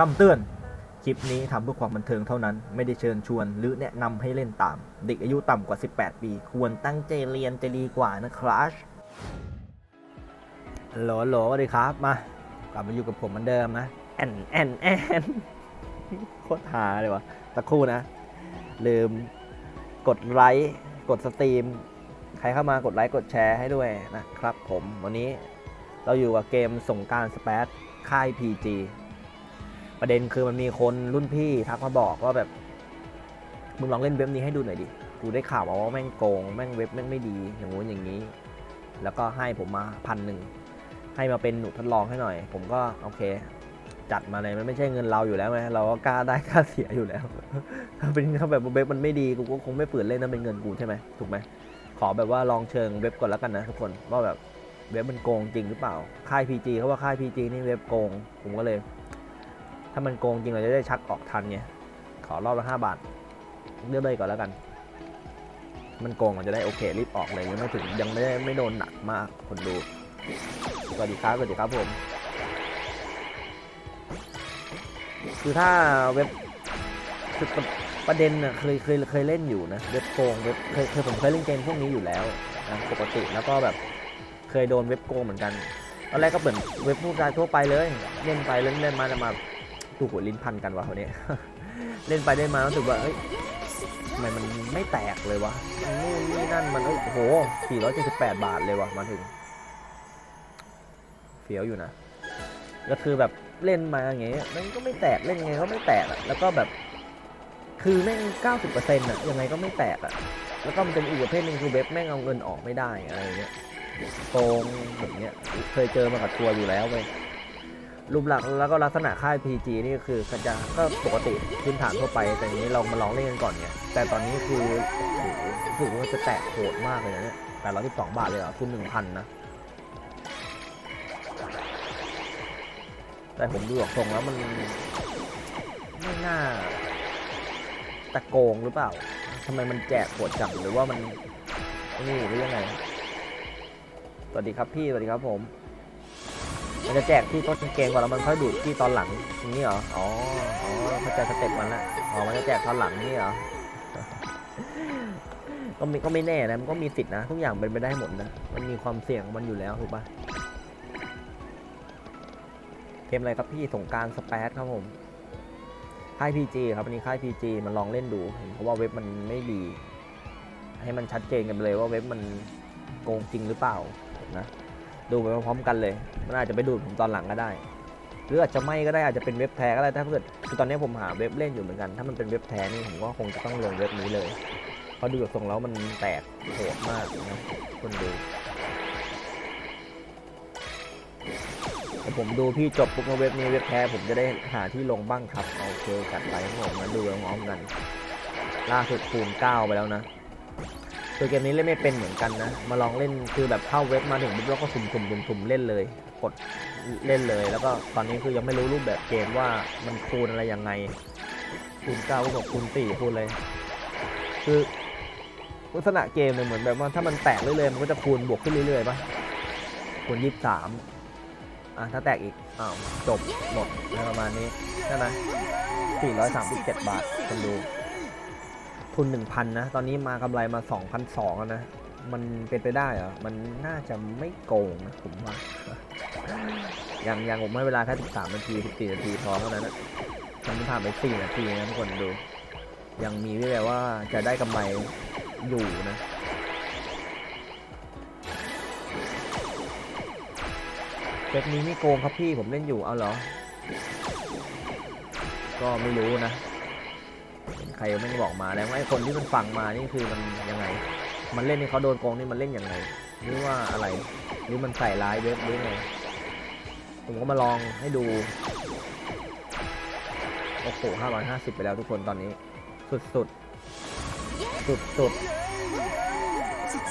คำเตือน คลิปนี้ทำเพื่อความบันเทิงเท่านั้น ไม่ได้เชิญชวน หรือแนะนำให้เล่นตาม เด็กอายุต่ำกว่า 18 ปี ควรตั้งใจเรียนจะดีกว่านะครับฮัลโหลฮัลโหลสวัสดีครับมากลับมาอยู่กับผมเหมือนเดิมนะ แอนแอนแอนโคตรหาเลยวะสักครู่นะ ลืมกดไลค์ กดสตรีม ใครเข้ามากดไลค์ กดแชร์ให้ด้วยนะครับผม วันนี้เราอยู่กับเกมส่งการสเปซค่าย PG ประเด็นคือมันมีคนรุ่นพี่ทักมาบอกว่าแบบ มึงลองเล่นเว็บนี้ให้ดูหน่อยดิ กูได้ข่าวมาว่าแม่งโกง แม่งเว็บแม่งไม่ดี อย่างงู้นอย่างนี้ แล้วก็ให้ผมมาพันหนึ่ง ให้มาเป็นหนูทดลองให้หน่อย ผมก็โอเค จัดมาเลยมันไม่ใช่เงินเราอยู่แล้วไงเราก็กล้าได้กล้าเสียอยู่แล้ว ถ้าเป็นถ้าแบบเว็บมันไม่ดี กูก็คงไม่ฝืนเล่นนะเป็นเงินกูใช่ไหมถูกไหม ขอแบบว่าลองเชิงเว็บก่อนแล้วกันนะทุกคน ว่าแบบเว็บมันโกงจริงหรือเปล่า ค่าย PG เขาว่าค่าย PG นี่เว็บโกง ผมก็เลย ถ้ามันโกงจริงเราจะได้ชักออกทันไงขอรอบละห้าบาท เลือกเลยก่อนแล้วกัน มันโกงเราจะได้โอเครีบออกเลยยังไม่ถึงยังไม่ได้ไม่โดนหนักมากคนดูสวัสดีครับสวัสดีครับผม คือถ้าเว็บคือประเด็นน่ะเคยเคยเคยเล่นอยู่นะเว็บโกงเว็บเคยเคยผมเคยเล่นเกมพวกนี้อยู่แล้วนะปกติแล้วก็แบบเคยโดนเว็บโกงเหมือนกันตอนแรกก็เหมือนเว็บผู้ชายทั่วไปเลย เล่นไปเล่นเล่นมาจะมา ถูกหัวลิ้นพันกันวะคนนี้เล่นไปเล่นมารู้สึกว่าเอ้ยทำไมมันไม่แตกเลยวะนู่นนี่นั่นมันโอ้โห 478 บาทเลยวะมาถึงเฟี้ยวอยู่นะก็คือแบบเล่นมาอย่างเงี้ยมันก็ไม่แตกเล่นยังไงก็ไม่แตกอะแล้วก็แบบ คือแม่งเก้าสิบเปอร์เซ็นต์อะยังไงก็ไม่แตกอะแล้วก็มันเป็นอีกประเภทหนึ่งคือเว็บแม่งเอาเงินออกไม่ได้อะไรเงี้ยโกงแบบเนี้ยเคยเจอมากับตัวอยู่แล้วเว้ย รูปลักษณ์แล้วก็ลักษณะค่าย PG นี่คือจะก็ปกติพื้นฐานทั่วไปแต่นี้เรามาลองเล่นกันก่อนไงแต่ตอนนี้คือโอ้โหรู้สึกว่าจะแตกโหดมากเลยนะเนี่ยแปดร้อยสิบสองบาทเลยเหรอทุนหนึ่งพันนะ แต่ผมดูออกทรงแล้วมันไม่น่าตะโกงหรือเปล่าทำไมมันแจกขวดจังหรือว่ามันนี่หรือยังไง สวัสดีครับพี่ สวัสดีครับผม มันจะแจกที่ต้นเกมก่อนแล้วมันค่อยดูดที่ตอนหลังอย่างนี้เหรอ อ๋อ อ๋อเข้าใจสเต็ปมันละอ๋อ มันจะแจกตอนหลังนี่เหรอ ก็มีก็ไม่แน่นะ มันก็มีสิทธินะ ทุกอย่างเป็นไปได้หมดนะ มันมีความเสี่ยงของมันอยู่แล้วถูกปะเกมอะไรครับพี่สงกรารสเปซครับผมค่าย PG ครับวันนี้ค่าย PG มันลองเล่นดูเห็นเพราะว่าเว็บมันไม่ดี ให้มันชัดเจนกันไปเลยว่าเว็บมันโกงจริงหรือเปล่านะ ดูไปพร้อมกันเลย มันอาจจะไปดูดผมตอนหลังก็ได้ หรืออาจจะไม่ก็ได้อาจจะเป็นเว็บแท้ก็ได้ถ้าเกิดคือตอนนี้ผมหาเว็บเล่นอยู่เหมือนกัน ถ้ามันเป็นเว็บแท้นี่ผมก็คงจะต้องลงเว็บนี้เลย เพราะดูจากทรงแล้วมันแตกโหดมากนะคนดูแต่ผมดูพี่จบปุ๊บเว็บนี้เว็บแท้ผมจะได้หาที่ลงบ้างครับโอเคจัดไปครับผมมาดูพร้อมกัน ล่าสุดคูณ9ไปแล้วนะ ตัวเกมนี้เล่นไม่เป็นเหมือนกันนะ มาลองเล่นคือแบบเข้าเว็บมาถึงปุ๊บแล้วก็สุ่มๆๆๆเล่นเลย กดเล่นเลย แล้วก็ตอนนี้คือยังไม่รู้รูปแบบเกมว่ามันคูณอะไรยังไง คูณ9ก็บอกคูณ4คูณเลย คือลักษณะเกมเนี่ยเหมือนแบบว่าถ้ามันแตกเรื่อยๆมันก็จะคูณบวกขึ้นเรื่อยๆป่ะคูณ23อะถ้าแตกอีกอ้าวจบหมดอะไรประมาณนี้ใช่ไหม437บาทคนดู ทุน 1,000 นะ ตอนนี้มากำไรมา 2,200แล้วนะ มันเป็นไปได้เหรอ มันน่าจะไม่โกงนะผมว่าอยังอยังผมให้เวลาแค่ 13 นาที 14 นาทีพอเท่านั้นนะมันผ่านไป 4 นาทีนะทุกคนดู ยังมีวิแววว่าจะได้กำไรอยู่นะเว็บนี้ไม่โกงครับพี่ผมเล่นอยู่เอาเหรอ ก็ไม่รู้นะ ใครไม่บอกมาแล้วไอ้คนที่มันฟังมานี่คือมันยังไง มันเล่นนี่เขาโดนโกงนี่มันเล่นยังไงหรือว่าอะไรหรือมันใส่ร้ายเว็บหรือไงผมก็มาลองให้ดูโอ้โหห้าร้อยห้าสิบไปแล้วทุกคนตอนนี้ สุดสุดสุดสุด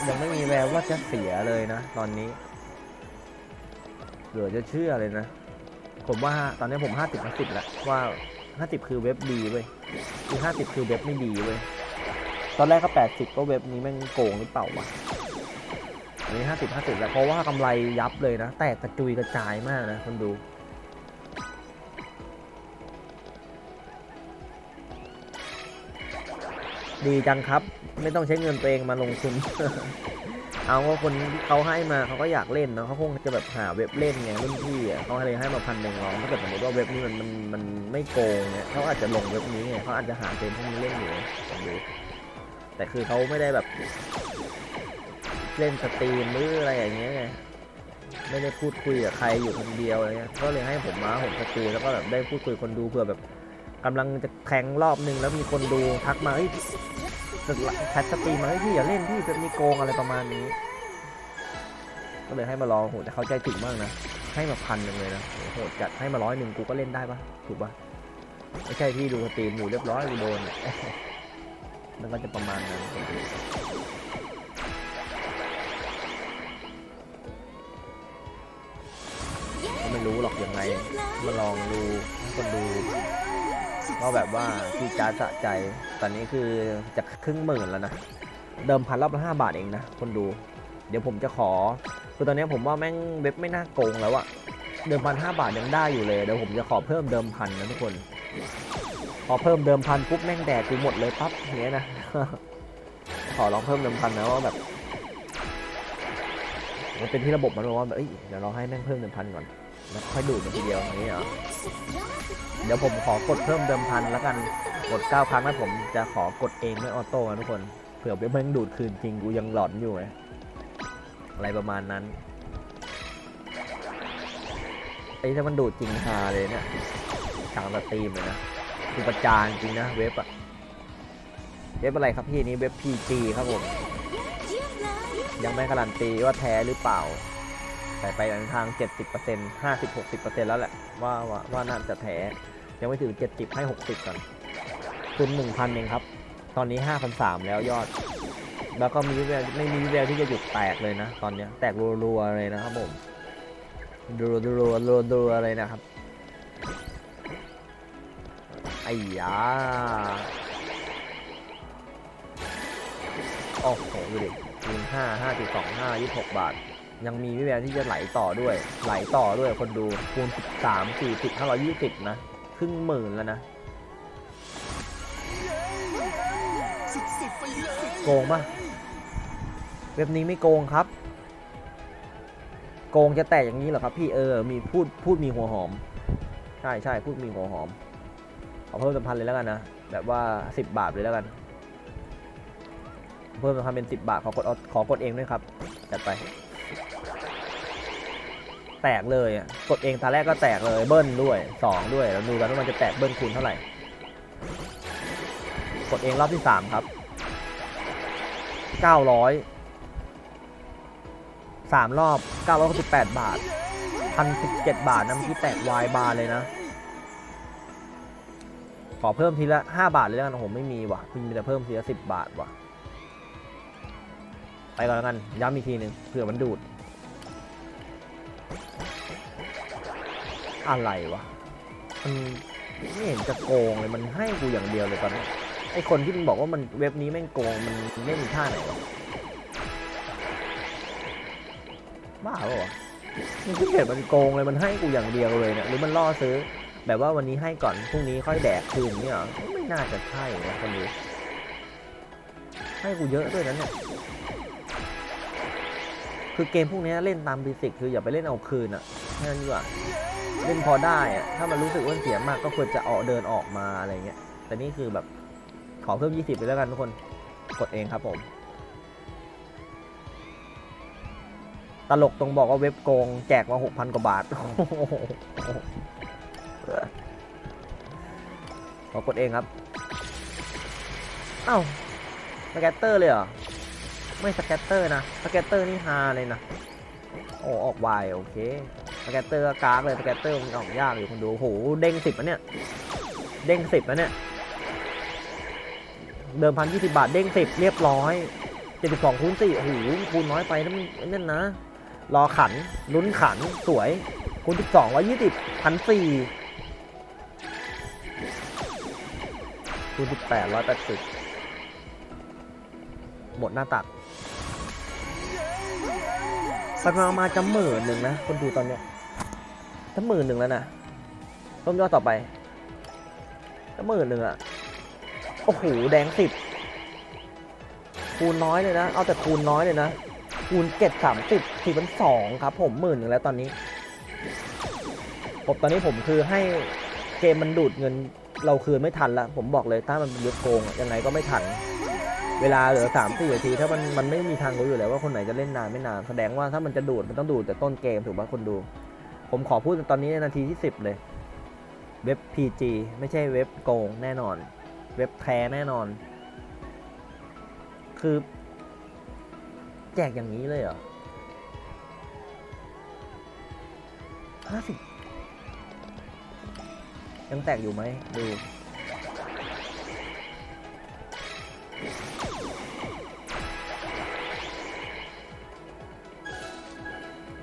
ยังไม่มีแววว่าจะเสียเลยนะ ตอนนี้เหลือจะเชื่อเลยนะ ผมว่าตอนนี้ผมห้าสิบห้าสิบแล้วว่า ห้าสิบคือเว็บดีเว้ยคือห้าสิบคือเว็บไม่ดีเว้ยตอนแรกก็แปดสิบก็เว็บนี้แม่งโกงหรือเปล่าวะนี่ห้าสิบห้าสิบแล้วเพราะว่ากำไรยับเลยนะ แตกกระจุยกระจายมากนะคนดูดีจังครับ ไม่ต้องใช้เงินตัวเองมาลงทุน เอาว่าคนเขาให้มาเขาก็อยากเล่นเนาะเขาคงจะแบบหาเว็บเล่นไงรุ่นพี่อะเขาเลยให้มาพันหนึ่งลองถ้าเกิดสมมติว่าเว็บนี้มันมันมันไม่โกงเนี่ยเขาอาจจะลงเว็บนี้ไงเขาอาจจะหาเกมพวกนี้เล่นอยู่ลองดูแต่คือเขาไม่ได้แบบ เล่นสตรีมหรืออะไรอย่างเงี้ยไงไม่ได้พูดคุยกับใครอยู่คนเดียวอะไรเงี้ยก็เลยให้ผมมาผมสตรีมแล้วก็แบบได้พูดคุยคนดูเผื่อแบบกำลังจะแข่งรอบหนึ่งแล้วมีคนดูทักมาเฮ้ย แชทสตรีมมาให้พี่อย่าเล่นพี่จะมีโกงอะไรประมาณนี้ ก็เลยให้มาลองโหแต่เขาใจถึงมากนะ ให้มาพันหนึ่งเลยนะโหจัดให้มาร้อยหนึ่งกูก็เล่นได้ปะถูกปะไม่ใช่พี่ดูสตรีมอยู่เรียบร้อยกูโดนมันก็จะประมาณนั้นไม่รู้หรอกยังไงมาลองดูคนดู ก็แบบว่าที่จ้าสะใจ ตอนนี้คือจะครึ่งหมื่นแล้วนะ เดิมพันรอบละห้าบาทเองนะคนดู เดี๋ยวผมจะขอ คือตอนนี้ผมว่าแม่งเว็บไม่น่าโกงแล้วอะเดิมพันห้าบาทยังได้อยู่เลย เดี๋ยวผมจะขอเพิ่มเดิมพันนะทุกคน พอเพิ่มเดิมพันปุ๊บแม่งแดกกูหมดเลยปั๊บเงี้ยนะ ขอลองเพิ่มเดิมพันนะว่าแบบมันเป็นที่ระบบมันบอกว่าแบบเอ้ยเดี๋ยวเราให้แม่งเพิ่มเดิมพันก่อน แล้วค่อยดูดมันทีเดียวอย่างนี้เหรอเดี๋ยวผมขอกดเพิ่มเดิมพันแล้วกันกด 9 ครั้งแล้วผมจะขอกดเองไม่ออโต้นะทุกคนเผื่อเว็บมันดูดคืนจริงกูยังหลอนอยู่ไงอะไรประมาณนั้นไอ้ถ้ามันดูดจริงฮาเลยเนี่ยกลางสตรีมเลยนะคือประจานจริงนะเว็บอะเว็บอะไรครับพี่นี้เว็บ PG ครับผมยังไม่การันตีว่าแท้หรือเปล่า แต่ไปทาง 70% 50 60%แล้วแหละว่าว่าว่าน่าจะแท้ยังไม่ถึง 70 ให้ 60 ก่อนทุน1,000เองครับ ตอนนี้ 5,300 แล้วยอด แล้วก็มีวิแววไม่มีวิแววที่จะหยุดแตกเลยนะ ตอนนี้แตกรัวๆเลยนะครับผมรัวๆรัวๆเลยนะครับไอ้ยาโอ้โหดูดิคูณ5 5.25 26บาท ยังมีวิแววที่จะไหลต่อด้วย ไหลต่อด้วยคนดูคูณ13 40 520 นะ ครึ่งหมื่นแล้วนะ โกงปะเว็บนี้ไม่โกงครับ โกงจะแตกอย่างนี้เหรอครับพี่เออ มีพูดพูดมีหัวหอม ใช่ใช่พูดมีหัวหอม เอาเพิ่มสัมพันธ์เลยแล้วกันนะ แบบว่า 10 บาทเลยแล้วกัน เพิ่มสัมพันธ์เป็น 10 บาท ขอกดขอกดเองด้วยครับ จัดไป แตกเลยกดเองตาแรกก็แตกเลยเบิ้ลด้วยสองด้วยแล้วดูกันว่ามันจะแตกเบิ้ลคูณเท่าไหร่ กดเองรอบที่สามครับเก้าร้อยสามรอบเก้าร้อยสิบแปดบาทพันสิบเจ็ดบาทนะเมื่แตกวายบาร์เลยนะ ขอเพิ่มทีละห้าบาทเลยแล้วกันโอ้โหไม่มีว่ะมีแต่เพิ่มทีละสิบบาทว่ะไปก่อนแล้วกันย้ำอีกทีหนึ่งเผื่อมันดูด อะไรวะ มันไม่เห็นจะโกงเลยมันให้กูอย่างเดียวเลยตอนนี้ไอคนที่มันบอกว่ามันเว็บนี้แม่งโกงมันไม่มีท่าไหนวะบ้าเปล่าวะมันที่เห็นมันโกงเลยมันให้กูอย่างเดียวเลยเนี่ยหรือมันล่อซื้อ แบบว่าวันนี้ให้ก่อนพรุ่งนี้ค่อยแดกคืนเนี่ยไม่น่าจะใช่นะคนดูให้กูเยอะด้วยนะเนี่ย คือเกมพวกนี้เล่นตามเบสิกคืออย่าไปเล่นเอาคืนอะแค่นั้นดีกว่าเล่นพอได้อะถ้ามันรู้สึกว่าเสียมากก็ควรจะออกเดินออกมาอะไรเงี้ยแต่นี่คือแบบขอเพิ่ม 20 ไปแล้วกันทุกคนกดเองครับผม ตลกตรงบอกว่าเว็บโกง แจกมา 6,000 กว่าบาทขอกดเองครับ เอ้าสแกตเตอร์เลยเหรอ ไม่สแกตเตอร์นะสแกตเตอร์นี่ฮาเลยนะโอ้ออกวายโอเคสแกตเตอร์ก็กากเลยสแกตเตอร์มันออกยากอยู่คนดูโอ้โหเด้งสิบอันเนี่ยเด้งสิบอันเนี่ยเดิมพันยี่สิบาทเด้งสิบเรียบร้อยเจ็ดสิบสองคูณสี่โอ้โหคูณน้อยไปนั่นนั่นนะ รอขันลุ้นขันสวยคูณสิบสองร้อยยี่สิบพันสี่คูณสิบแปดร้อยแปดสิบหมดหน้าตัก สักมามาจะหมื่นหนึ่งนะ คนดูตอนเนี้ยจะหมื่นหนึ่งแล้วนะต้มยอดต่อไปจะหมื่นหนึ่งอะโอ้โห แดงสิบคูณน้อยเลยนะ เอาแต่คูณน้อยเลยนะ คูณเจ็ดสามสิบสี่พันสองครับ ผมหมื่นหนึ่งแล้วตอนนี้ผมตอนนี้ผมคือให้เกมมันดูดเงินเราคืนไม่ทันละผมบอกเลยถ้ามันเป็นยุคโกงยังไงก็ไม่ทัน เวลาเหลือสามสี่นาที ถ้ามันมันไม่มีทางรู้อยู่แล้วว่าคนไหนจะเล่นนานไม่นานแสดงว่าถ้ามันจะดูดมันต้องดูดแต่ต้นเกมถูกไหมคนดู ผมขอพูดตอนนี้ในนาทีที่สิบเลย เว็บ PG ไม่ใช่เว็บโกงแน่นอน เว็บแท้แน่นอน คือ แจกอย่างนี้เลยเหรอห้าสิบยังแตกอยู่ไหมดู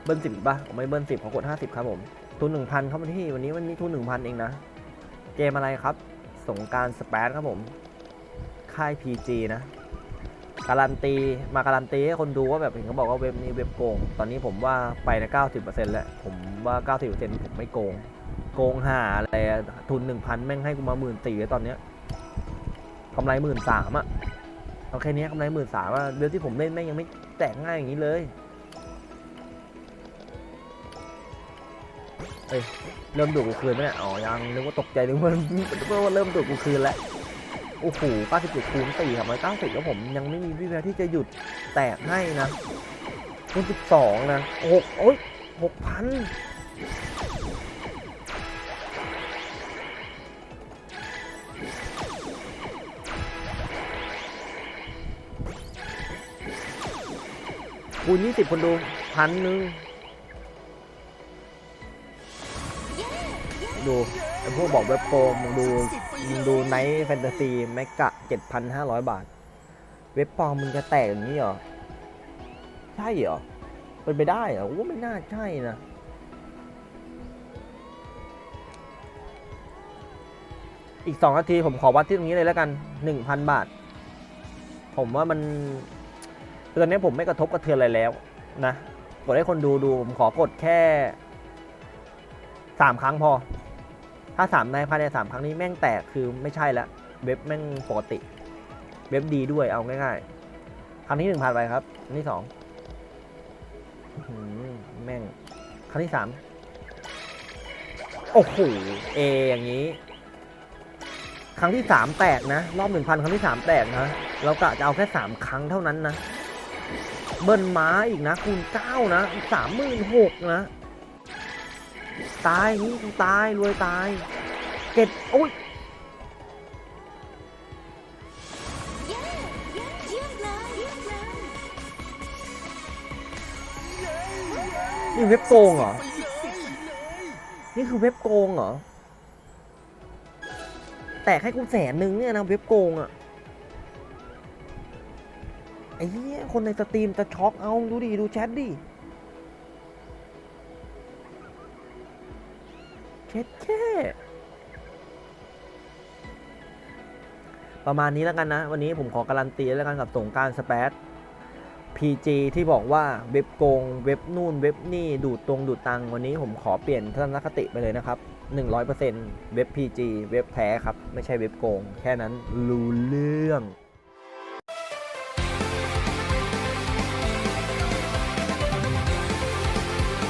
เบิ้ลสิบป่ะผมไม่เบิ้ลสิบขอกดห้าสิบครับผมทุนหนึ่งพันครับที่วันนี้วันนี้ทุนหนึ่งพันเองนะ เกมอะไรครับ สงการสเปซครับผม ค่าย PG นะ การันตีมาการันตีให้คนดูว่าแบบเห็นเขาบอกว่าเว็บนี้เว็บโกง ตอนนี้ผมว่าไปนะ90%แล้ว ผมว่า90%ผมไม่โกง โกงหาอะไรทุน1,000แม่งให้กูมาหมื่นสี่ตอนเนี้ยกำไรหมื่นสามอะเอาแค่เนี้ยกำไรหมื่นสามอะเว็บที่ผมเล่นแม่งยังไม่แตกง่ายอย่างนี้เลย เอ้ยเริ่มดูดกูคืนไหมเนี่ยอ๋อยังนึกว่าตกใจนึกว่านึกว่าเริ่มดูดกูคืนแล้วโอ้โห97คูณ4ครับ190แล้วผมยังไม่มีวิแววที่จะหยุดแตกให้นะคูณ12นะหกโอ้ย6,000คูณ20คนดูพันหนึ่ง ดูไอพวกบอกเว็บโปรมึงดูมึงดูไนท์แฟนตาซีแมกกะ7,500บาท เว็บปลอมมึงจะแตกอย่างนี้เหรอ ใช่เหรอเป็นไปได้เหรอว่าไม่น่าใช่นะอีก 2 นาที ผมขอวัดที่ตรงนี้เลยแล้วกัน 1,000 บาท ผมว่ามันคือตอนนี้ผมไม่กระทบกระเทือนอะไรแล้วนะ กดให้คนดูดู ผมขอกดแค่ 3 ครั้งพอ ถ้าสามในภายในสามครั้งนี้แม่งแตกคือไม่ใช่แล้วเว็บแม่งปกติ เว็บดีด้วยเอาง่ายๆ ครั้งที่หนึ่งผ่านไปครับครั้งที่สองแม่งครั้งที่สามโอ้โหเออย่างนี้ ครั้งที่สามแตกนะ รอบหนึ่งพันครั้งที่สามแตกนะเรากะจะเอาแค่สามครั้งเท่านั้นนะ เบิ้ลม้าอีกนะคูณเก้านะสามหมื่นหกนะ ตายนี่กูตายรวยตายเก็ดโอ้ยนี่เว็บโกงเหรอ นี่คือเว็บโกงเหรอ แตกให้กูแสนนึงเนี่ยนะเว็บโกงอะไอ้เหี้ยคนในสตรีมจะช็อกเอาดูดิ ดูแชทดิ แค่แค่ประมาณนี้แล้วกันนะ วันนี้ผมขอการันตีแล้วกันกับสงการสเปซ PG ที่บอกว่าเว็บโกง เว็บนู่น เว็บนี่ ดูดตรงดูดตัง วันนี้ผมขอเปลี่ยนทัศนคติไปเลยนะครับ 100%เว็บ PG เว็บแท้ครับ ไม่ใช่เว็บโกง แค่นั้นรู้เรื่อง